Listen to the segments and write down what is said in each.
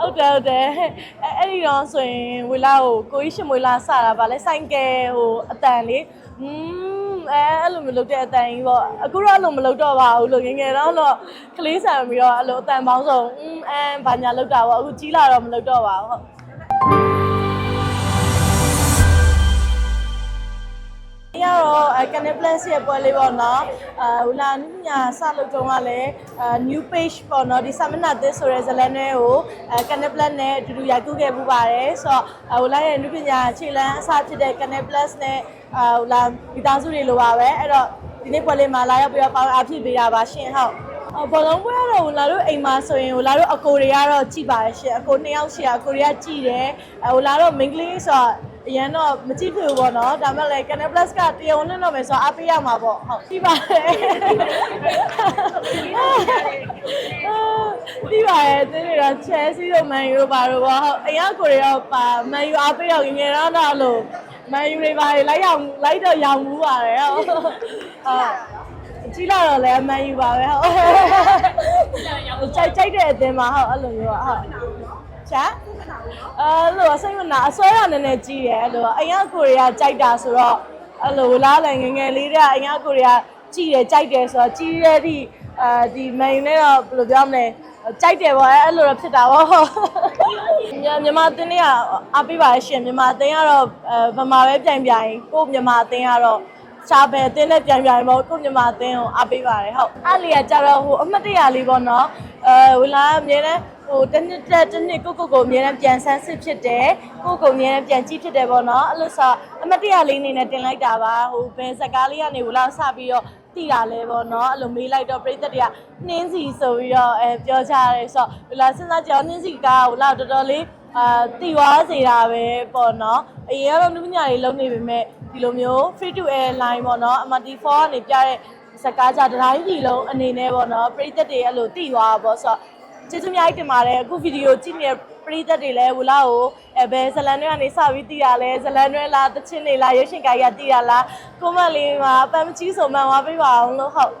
ဟုတ်တယ်ဟုတ်တယ်အဲ့အဲ့ဒီတော့ဆိုရင်ဝေလာကိုကိုကြီးရှင်ဝေလာစတာဗာလဲဆိုင်ကယ်ဟိုအတန်လေးอืมအဲအဲ့လိုမလုပ်တဲ့အတန်ကြီးပေါ့အခုတော့အဲ့လိုမလုပ်တော့ပါဘူးလို့ငယ်ငယ်တော့တော့ကလေးဆန်ပြီးတော့အဲ့လိုအတန်ပေါင်းစုံอืมအမ်ဘာညာလုပ်တာပေါ့အခုကြီးလာတော့မလုပ်တော့ပါဘူးဟုတ် ရတော့အဲ Canal Plus ရဲ့ပွဲလေးပေါ့နော်အဲဟိုလာနည်းညာစလုပ်တော့ကလည်းအဲ new page ပေါ့နော်ဒီသမနာသစ်ဆိုတဲ့ဇာတ်လမ်းတွေကိုအဲ Canal Plus နဲ့အတူတူရိုက်ကူးခဲ့ပူပါတယ်ဆိုတော့အဲဟိုလာရဲ့နည်းပညာခြေလမ်းအစဖြစ်တဲ့ Canal Plus နဲ့အဲဟိုလာမိသားစုတွေလိုပါပဲအဲ့တော့ဒီနေ့ပွဲလေးမှာလာရောက်ပြီးတော့ပေါင်းအားဖြစ်ပေးတာပါရှင်ဟုတ်အော်ဘောလုံးပွဲကတော့ဟိုလာတို့အိမ်မှာဆိုရင်ဟိုလာတို့အကိုတွေကတော့ကြည်ပါတယ်ရှင်အကိုနှစ်ယောက်ရှိရအကိုတွေကကြည်တယ်အဲဟိုလာတော့ main ကလေးဆိုတော့ အရင်တော့မကြည့်ဖြစ်ဘူးပေါ့နော်ဒါမဲ့လည်း Canal Plus ကတရားဝင်လွှင့်တော့မယ်ဆိုတော့အားပေးရမှာပေါ့ဟုတ်ကြည့်ပါတယ်ကြည့်ပါတယ်တင်းတွေက Chelsea တို့ Man U တို့ပါတော့ပေါ့ဟုတ်အရင်ကိုတွေတော့ပါ Man U အားပေးတော့ငယ်တော့တော့လို့ Man U တွေပါလိုက်အောင်လိုက်တော့ရောင်မှုပါတယ်ဟုတ်ဟုတ်ကြည့်လာတော့လည်းမန်ယူပါပဲဟုတ်ကြိုက်ကြိုက်တဲ့အသင်းမှာဟုတ်အဲ့လိုမျိုးဟုတ်ချာ အဲ့လိုစိတ်မနာအစွဲရနည်းနည်းကြီးတယ်အဲ့လိုအရင်ကိုရီးယားကြိုက်တာဆိုတော့အဲ့လိုလားလည်းငယ်ငယ်လေးတဲ့အရင်ကိုရီးယားကြည့်တယ်ကြိုက်တယ်ဆိုတော့ကြီးတဲ့ဒီအဲဒီမန်ယူနဲ့တော့ဘယ်လိုပြောမလဲကြိုက်တယ်ပေါ့အဲ့လိုတော့ဖြစ်တာပေါ့မြန်မာအသင်းတွေကအားပေးပါရှင်မြန်မာအသင်းကတော့ဗမာပဲပြိုင်ပြိုင်ကိုမြန်မာအသင်းကတော့ရှားပဲအသင်းနဲ့ပြန်ပြန်ပေါ့ကိုမြန်မာအသင်းကိုအားပေးပါတယ်ဟုတ်အဲ့လီကကြတော့ဟိုအမှတ်တရလေးပေါ့နော်အဲဝလာအမြဲတမ်း ဟိုတစ်နှစ်တက်တစ်နှစ်ကိုကိုကိုအမြဲတမ်းပြန်ဆန်းစစ်ဖြစ်တယ်ကိုကိုအမြဲတမ်းပြန်ကြည့်ဖြစ်တယ်ပေါ့နော်အဲ့လိုဆိုအမှတ်တရလေးအနေနဲ့တင်လိုက်တာပါဟိုဘယ်ဇက်ကားလေးကနေဝလာစပြီးတော့တိတာလဲပေါ့နော်အဲ့လိုမေးလိုက်တော့ပြိသက်တွေကနှင်းစီဆိုပြီးတော့အဲပြောကြတယ်ဆိုတော့ဝလာစဉ်းစားကြအောင်နှင်းစီကဝလာတော်တော်လေးအာတီဝါစေတာပဲပေါ့နော်အရင်ကတော့နုပညာတွေလုံးနေပေမဲ့ဒီလိုမျိုး free to air line ပေါ့နော် MT4 ကနေပြတဲ့စကားကြတတိုင်းပြည်လုံးအနေနဲ့ပေါ့နော်ပရိသတ်တွေအဲ့လိုတည်သွားပါပေါ့ဆိုတော့ ကျေးဇူးအများကြီးတင်ပါတယ်အခုဗီဒီယိုကြည့်နေတဲ့ပရိသတ်တွေလည်းဝလာကိုအဲဘယ်ဇလန်တွေကနေစပြီးတည်ရလဲဇလန်တွေလားတချင်းတွေလားရုပ်ရှင်ကားရတည်ရလားကွန်မန့်လေးမှာအပန်းမကြီးဆိုမှန်သွားပေးပါအောင်လို့ဟုတ်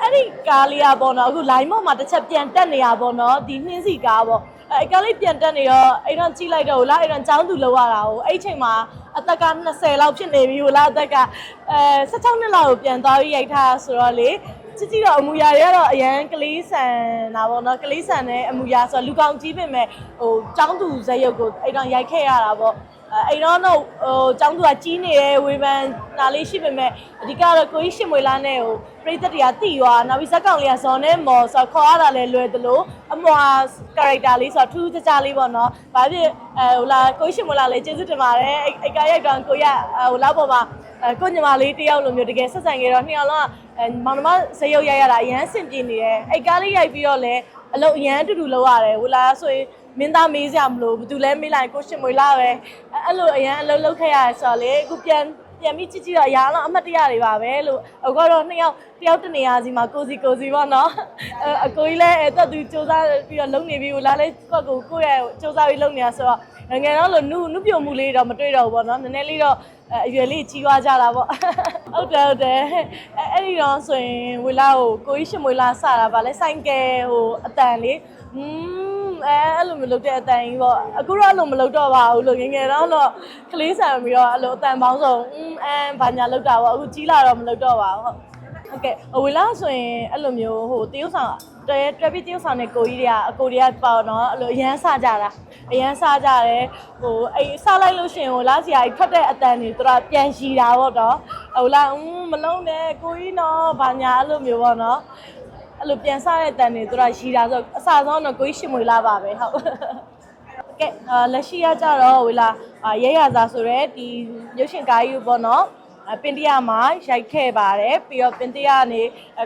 အဲ့ဒီကားလေးကပေါ့နော်အခု line မော့မှာတစ်ချက်ပြန်တက်နေရပေါ့နော်ဒီနှင်းစီကားပေါ့အဲကားလေးပြန်တက်နေတော့အဲ့တော့ကြည့်လိုက်တော့လားအဲ့တော့ចောင်းသူလောက်ရတာကိုအဲ့ချိန်မှာအသက်က20လောက်ဖြစ်နေပြီဟိုလားအသက်ကအဲ16နှစ်လောက်ကိုပြန်သွားပြီးရိုက်ထားဆိုတော့လေ ကြည့်ကြည့်တော့အမူအရာတွေကတော့အရန်ကလေးဆန်တာပေါ့နော်ကလေးဆန်တဲ့အမူအရာဆိုတော့လူကောင်ကြီးပြင်မဲ့ဟိုចောင်းသူဇက်ရုပ်ကိုအဲ့တော့ရိုက်ခဲ့ရတာပေါ့အဲ့တော့တော့ဟိုចောင်းသူကကြီးနေရဲဝေဖန်နာလေးရှိပေမဲ့အဓိကတော့ကိုကြီးရှင်မွေလာနဲ့ဟိုပြိသက်တွေကတိသွားနောက်ပြီးဇက်ကောင်လေးကဇော်နဲ့မော်ဆိုတော့ခေါ်ရတာလဲလွယ်သလိုအမွာ character လေးဆိုတော့ထူးခြားခြားလေးပေါ့နော်။ဘာဖြစ်အဲဟိုလာကိုရှင်မလာလေကျေးဇူးတင်ပါတယ်။အိတ်ကရိုက်တော့ကိုရဟိုလာပေါ်မှာ ကိုညီမလေးတယောက်လိုမျိုးတကယ်ဆက်ဆံကြတော့နှစ်ယောက်လုံးကမောင်နှမဇယုတ်ရိုက်ရတာအရန်ဆင်ပြေနေတယ်။အိတ်ကားလေးရိုက်ပြီးတော့လည်းအလုပ်အရန်တူတူလုပ်ရတယ်။ဟိုလာဆိုရင်မင်းသားမေးစရာမလိုဘူးသူလဲမေးလိုက်ကိုရှင်မွေလာပဲအဲ့လိုအရန်အလုပ်လုပ်ခဲ့ရတယ်ဆိုတော့လေအခုပြန် ပြန်ပြီးကြည့်ကြည့်တော့အရာတော့အမှတ်တရတွေပါပဲလို့အခုတော့နှစ်ယောက်တယောက်တနေရာစီမှာကိုစီကိုစီပေါ့နော်အကိုကြီးလည်းအဲ့တော့သူစူးစမ်းပြီးတော့လုံနေပြီးလာလဲကိုကိုကိုရဲ့စူးစမ်းပြီးလုံနေတာဆိုတော့ငယ်တော့လို့နုနုပြုံမှုလေးတော့မတွေ့တော့ဘူးပေါ့နော်နည်းနည်းလေးတော့အရွယ်လေးကြီးွားကြတာပေါ့ဟုတ်တယ်ဟုတ်တယ်အဲ့ဒီတော့ဆိုရင်ဝေလာကိုကိုကြီးရှင်မွေလာစတာဗာလဲဆိုင်ကယ်ဟိုအတန်လေးอืม အဲအဲ့လိုမျိုးလုပ်တဲ့အတန်ကြီးပေါ့အခုတော့အဲ့လိုမလုပ်တော့ပါဘူးလို့ငငယ်တော့တော့ကလေးဆန်ပြီးတော့အဲ့လိုအတန်ပေါင်းဆုံးအင်းအမ်ဘာညာလုပ်တာပေါ့အခုကြီးလာတော့မလုပ်တော့ပါဘူးဟုတ်ဟုတ်ကဲ့အဝေလာဆိုရင်အဲ့လိုမျိုးဟိုတရုတ်ဆောင်တွဲတွဲပြီးတရုတ်ဆောင်နဲ့ကိုကြီးတွေကအကိုတွေကပေါ့နော်အဲ့လိုအရန်ဆကြတာအရန်ဆကြတယ်ဟိုအဲ့ဆလိုက်လို့ရှင်ဟိုလာစီယာကြီးထွက်တဲ့အတန်တွေသူကပြန်ရီတာပေါ့နော်ဟိုလာမလုံးနဲ့ကိုကြီးနော်ဘာညာအဲ့လိုမျိုးပေါ့နော် အဲ့လိုပြန်စားတဲ့တန်တွေသူကရှည်တာဆိုအစားဆုံးတော့ကိုကြီးရှင်မွေလာပါပဲဟုတ်ကဲအာလက်ရှိရကြတော့ဝေလာရဲရစာဆိုရဲဒီရုပ်ရှင်ကားကြီးပေါ့နော်အပင်တရမှာရိုက်ခဲ့ပါတယ်ပြီးတော့ပင်တရကနေ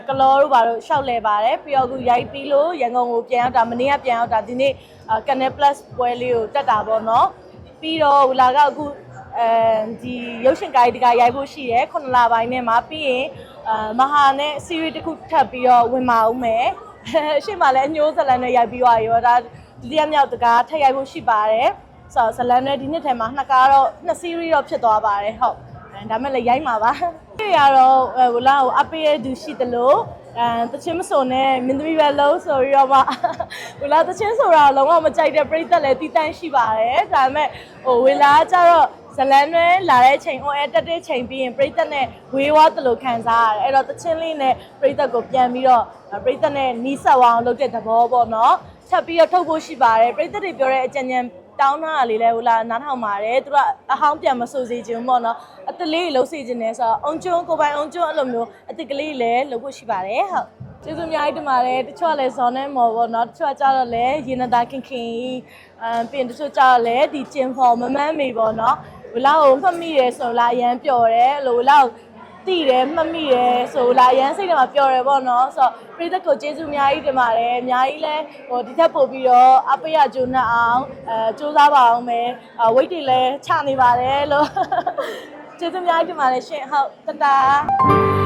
ကလောတို့ဘာလို့ရှောက်လဲပါတယ်ပြီးတော့အခုရိုက်ပြီးလို့ရန်ကုန်ကိုပြန်ရောက်တာမနေ့ကပြန်ရောက်တာဒီနေ့ Canal Plus ပွဲလေးကိုတက်တာပေါ့နော်ပြီးတော့ဟိုလာကအခု အဲဒီရုပ်ရှင်ကားကြီးတကရိုက်ဖို့ရှိတယ်9လပိုင်းနဲ့မှာပြီးရင်အာမဟာနဲ့ series တစ်ခုထပ်ပြီးတော့ဝင်มาအောင်မယ်ရှေ့မှာလည်းအညိုးဇလန်နဲ့ရိုက်ပြီးသွားရောဒါဒုတိယမြောက်တကားထပ်ရိုက်ဖို့ရှိပါတယ်ဆိုတော့ဇလန်နဲ့ဒီနှစ်ထဲမှာနှစ်ကားတော့နှစ် series တော့ဖြစ်သွားပါတယ်ဟုတ်ဒါမဲ့လည်းရိုက်မှာပါ။ဒီရတော့ဟိုလာကိုအပေးရသူရှိသလိုအဲတချင်းမစုံနဲ့မင်းသမီးပဲလုံးဆိုပြီးတော့မှဝေလာတချင်းဆိုတာလုံးဝမကြိုက်တဲ့ပြိသက်လည်းတီးတန့်ရှိပါတယ်ဒါပေမဲ့ဟိုဝေလာကကြတော့ ဇလန်းတွဲလာတဲ့ချိန်ဟိုအဲတက်တဲ့ချိန်ပြီးရင်ပြိသက်နဲ့ဝေးဝါတလို့ခံစားရတယ်အဲ့တော့တချင်းလေးနဲ့ပြိသက်ကိုပြန်ပြီးတော့ပြိသက်နဲ့နီးဆက်အောင်လုပ်တဲ့သဘောပေါ့နော်ချက်ပြီးတော့ထုတ်ဖို့ရှိပါတယ်ပြိသက်တွေပြောတဲ့အကြံဉာဏ်တောင်းတာလေးလဲဟိုလာနားထောင်ပါတယ်သူကအဟောင်းပြန်မဆိုစေချင်ဘူးပေါ့နော်အတလေးလှုပ်စေချင်တယ်ဆိုတော့အုံကျွန်းကိုပိုင်အုံကျွန်းအဲ့လိုမျိုးအတကလေးလည်းလှုပ်ဖို့ရှိပါတယ်ဟုတ်ကျေးဇူးအများကြီးတင်ပါတယ်တချို့ကလည်းဇော်နဲ့မော်ပေါ့နော်တချို့ကကြတော့လည်းရေနတာခင်ခင်အမ်ပြင်တချို့ကြတော့လည်းဒီကျင်ဖော်မမန်းမေပေါ့နော် ဝလာကိုမှတ်မိတယ်ဆိုလာအရန်ပျော်တယ်အဲ့လိုဝလာကိုတည်တယ်မှတ်မိတယ်ဆိုလာအရန်စိတ်ထဲမှာပျော်တယ်ပေါ့နော်ဆိုတော့ပြည်သက်ကိုကျေးဇူးအများကြီးတင်ပါတယ်အများကြီးလဲဟိုဒီထက်ပို့ပြီးတော့အပိယဂျိုနတ်အောင်အဲစူးစမ်းပါအောင်မယ်ဝိတ်တွေလည်းချနေပါတယ်လို့ကျေးဇူးအများကြီးတင်ပါတယ်ရှင်ဟုတ်တတာ